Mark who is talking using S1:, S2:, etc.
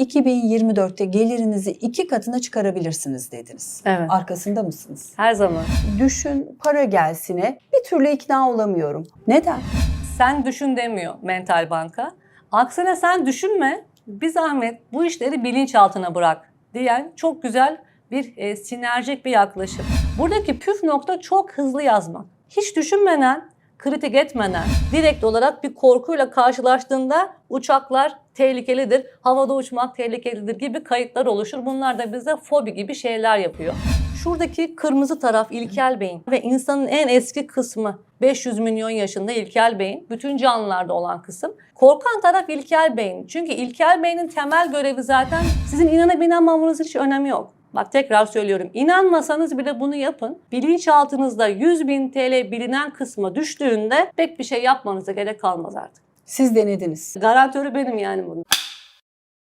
S1: 2024'te gelirinizi iki katına çıkarabilirsiniz dediniz.
S2: Evet.
S1: Arkasında mısınız?
S2: Her zaman.
S1: Düşün para gelsine bir türlü ikna olamıyorum. Neden?
S2: Sen düşün demiyor mental banka. Aksine sen düşünme. Bir zahmet bu işleri bilinçaltına bırak diyen çok güzel bir e, sinerjik bir yaklaşım. Buradaki püf nokta çok hızlı yazmak. Hiç düşünmeden, kritik etmeden, direkt olarak bir korkuyla karşılaştığında uçaklar tehlikelidir, havada uçmak tehlikelidir gibi kayıtlar oluşur. Bunlar da bize fobi gibi şeyler yapıyor. Şuradaki kırmızı taraf ilkel beyin ve insanın en eski kısmı 500 milyon yaşında ilkel beyin. Bütün canlılarda olan kısım. Korkan taraf ilkel beyin. Çünkü ilkel beynin temel görevi zaten sizin inanıp inanmamanızın hiç önemi yok. Bak tekrar söylüyorum. İnanmasanız bile bunu yapın. Bilinçaltınızda 100 bin TL bilinen kısma düştüğünde pek bir şey yapmanıza gerek kalmaz artık.
S1: Siz denediniz.
S2: Garantörü benim yani bunun.